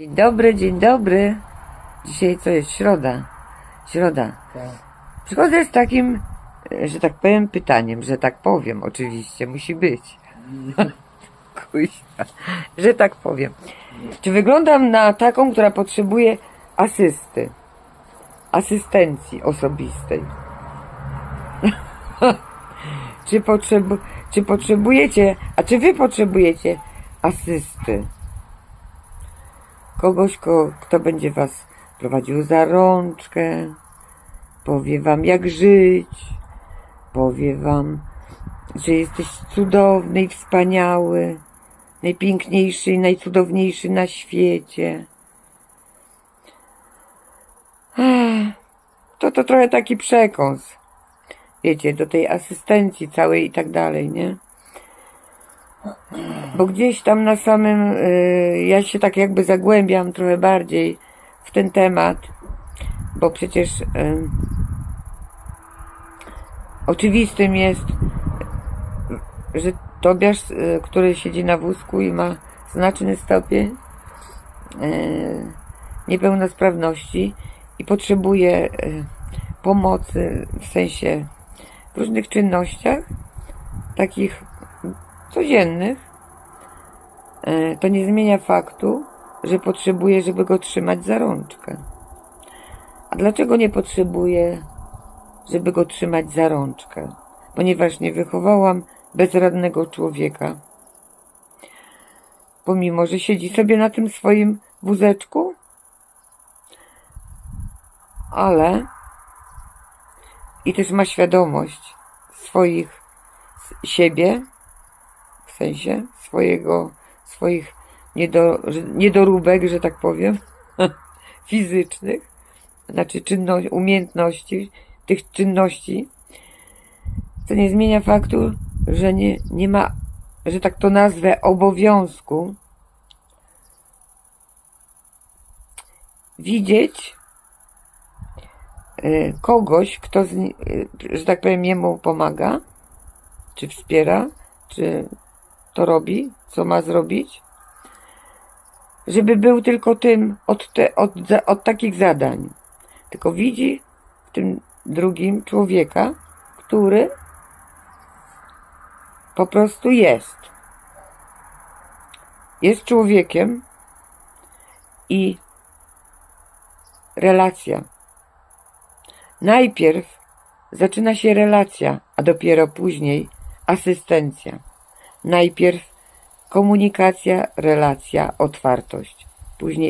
Dzień dobry, dzień dobry. Dzisiaj co jest? Środa. Środa. Przychodzę z takim, że tak powiem, pytaniem, że tak powiem, oczywiście, musi być. Kuźwa, że tak powiem. Czy wyglądam na taką, która potrzebuje asysty? Asystencji osobistej. czy, potrzebu- czy potrzebujecie, a czy wy potrzebujecie asysty? Kogoś, ko, kto będzie was prowadził za rączkę, powie wam jak żyć, powie wam, że jesteś cudowny i wspaniały, najpiękniejszy i najcudowniejszy na świecie. To to trochę taki przekąs, wiecie, do tej asystencji całej i tak dalej, nie? Bo gdzieś tam na samym, y, ja się tak jakby zagłębiam trochę bardziej w ten temat, bo przecież y, oczywistym jest, że Tobiasz, y, który siedzi na wózku i ma znaczny stopień niepełnosprawności i potrzebuje pomocy w sensie w różnych czynnościach, takich codziennych, e, to nie zmienia faktu, że potrzebuję, żeby go trzymać za rączkę. A dlaczego nie potrzebuję, żeby go trzymać za rączkę? Ponieważ nie wychowałam bezradnego człowieka. Pomimo, że siedzi sobie na tym swoim wózeczku, ale i też ma świadomość swoich siebie, sensie swojego, swoich niedo, niedoróbek, że tak powiem, fizycznych, znaczy czynno, umiejętności, tych czynności, co nie zmienia faktu, że nie, nie ma, że tak to nazwę, obowiązku widzieć y, kogoś, kto, z, y, że tak powiem, jemu pomaga, czy wspiera, czy to robi, co ma zrobić, żeby był tylko tym od, te, od, od takich zadań. Tylko widzi w tym drugim człowieka, który po prostu jest. Jest człowiekiem i relacja. Najpierw zaczyna się relacja, a dopiero później asystencja. Najpierw komunikacja, relacja, otwartość. Później